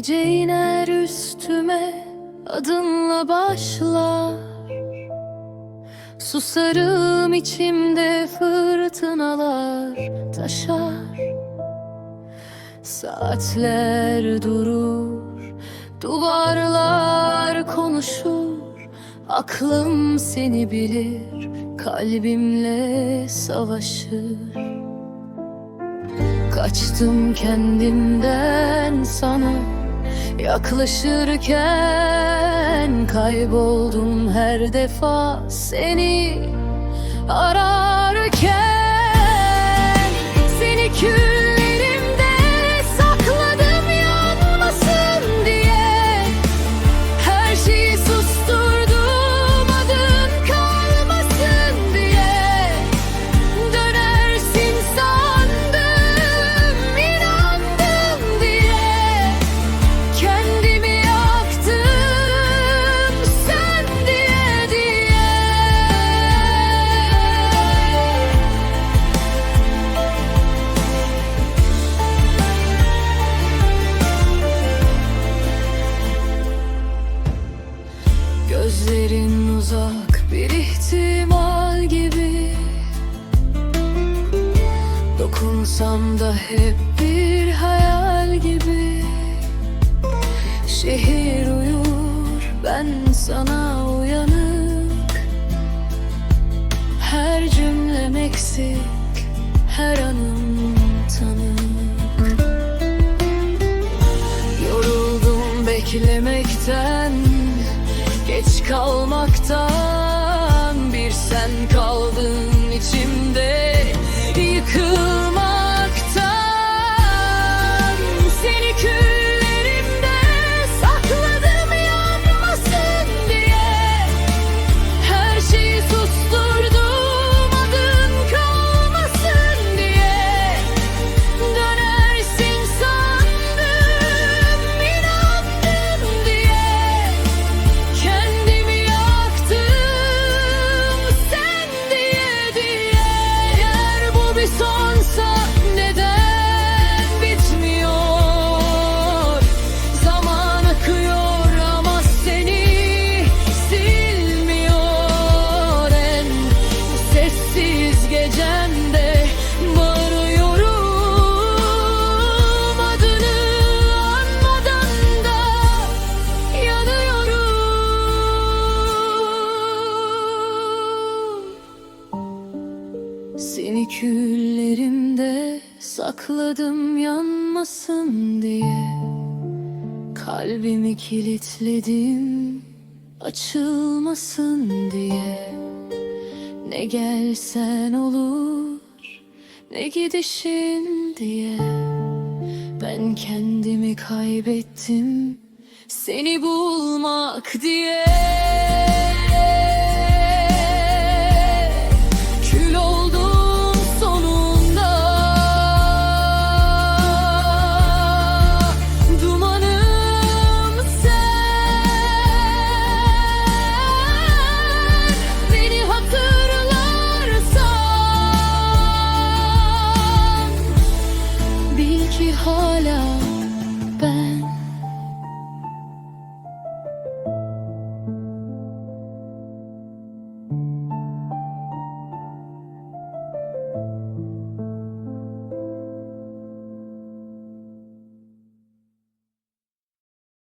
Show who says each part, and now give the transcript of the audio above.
Speaker 1: Gece iner üstüme adınla başlar. Susarım içimde fırtınalar taşar. Saatler durur, duvarlar konuşur. Aklım seni bilir, kalbimle savaşır. Kaçtım kendimden sana Yaklaşırken kayboldum her defa seni ararken. Seni küllerimde Hep bir hayal gibi. Şehir uyur ben sana uyanık. Her cümlem eksik her anım tanık. Yoruldum beklemekten Geç kalmaktan. Bir sen kaldın küllerimde sakladım yanmasın diye. Kalbimi kilitledim açılmasın diye. Ne gelsen olur ne gidişin diye. Ben kendimi kaybettim seni bulmak diye